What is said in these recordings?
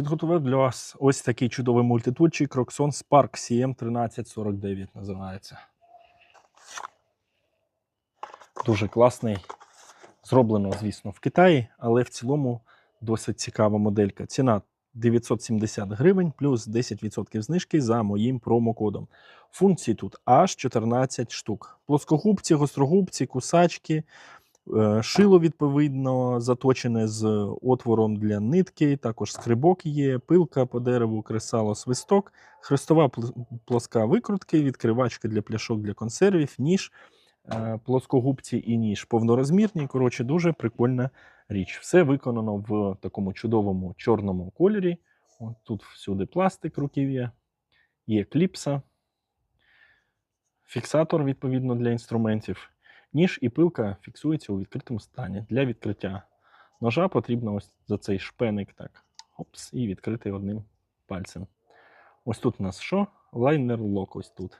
Підготував для вас ось такий чудовий мультитульчик Roxon Spark CM1349 називається. Дуже класний. Зроблено, звісно, в Китаї, але в цілому досить цікава моделька. Ціна 970 гривень плюс 10% знижки за моїм промокодом. Функцій тут аж 14 штук. Плоскогубці, гострогубці, кусачки, шило відповідно заточене з отвором для нитки, також скрибок є, пилка по дереву, кресало, свисток, хрестова плоска викрутки, відкривачка для пляшок для консервів, ніж, е, плоскогубці і ніж повнорозмірні. Коротше, дуже прикольна річ. Все виконано в такому чудовому чорному кольорі. От тут всюди пластик руків'я, є кліпса, фіксатор, відповідно, для інструментів. Ніж і пилка фіксується у відкритому стані. Для відкриття ножа потрібно ось за цей шпеник так, опс, і відкрити одним пальцем. Ось тут у нас що? Лайнер лок ось тут.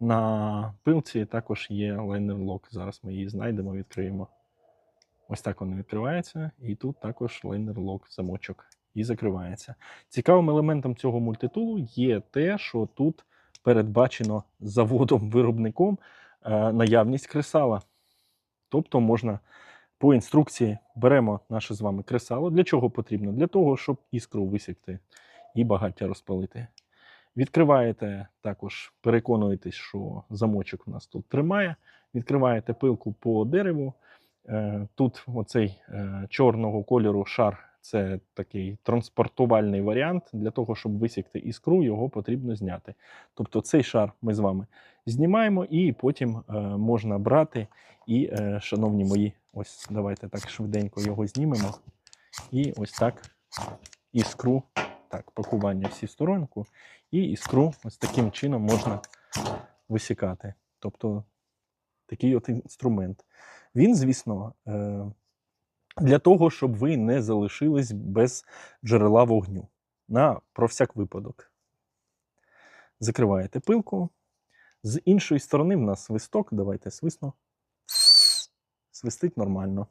На пилці також є лайнер лок. Зараз ми її знайдемо, відкриємо. Ось так воно відкривається, і тут також лайнер лок, замочок, і закривається. Цікавим елементом цього мультитулу є те, що тут передбачено заводом-виробником наявність кресала. Тобто можна по інструкції беремо наше з вами кресало. Для чого потрібно? Для того, щоб іскру висікти і багаття розпалити. Відкриваєте також, переконуєтесь, що замочок у нас тут тримає. Відкриваєте пилку по дереву. Е, Тут оцей е, чорного кольору шар це такий транспортувальний варіант. Для того, щоб висікти іскру, його потрібно зняти. Тобто цей шар ми з вами знімаємо, і потім е, можна брати. І, е, шановні мої, ось давайте так швиденько його знімемо. І ось так іскру, так, пакування всі сторонку, і іскру ось таким чином можна висікати. Тобто такий от інструмент. Він, звісно, е, для того, щоб ви не залишились без джерела вогню. На про всяк випадок. Закриваєте пилку. З іншої сторони в нас свисток. Давайте свисно. Свистить нормально.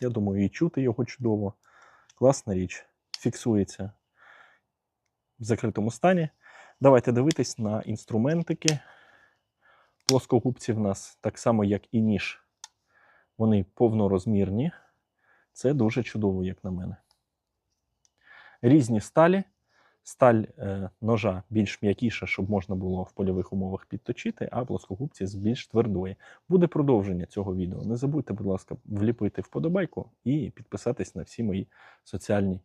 Я думаю, і чути його чудово. Класна річ. Фіксується в закритому стані. Давайте дивитись на інструментики. Плоскогубці в нас так само, як і ніж. Вони повнорозмірні. Це дуже чудово, як на мене. Різні сталі. Сталь е, ножа більш м'якіша, щоб можна було в польових умовах підточити, а плоскогубці з більш твердої. Буде продовження цього відео. Не забудьте, будь ласка, вліпити вподобайку і підписатись на всі мої соціальні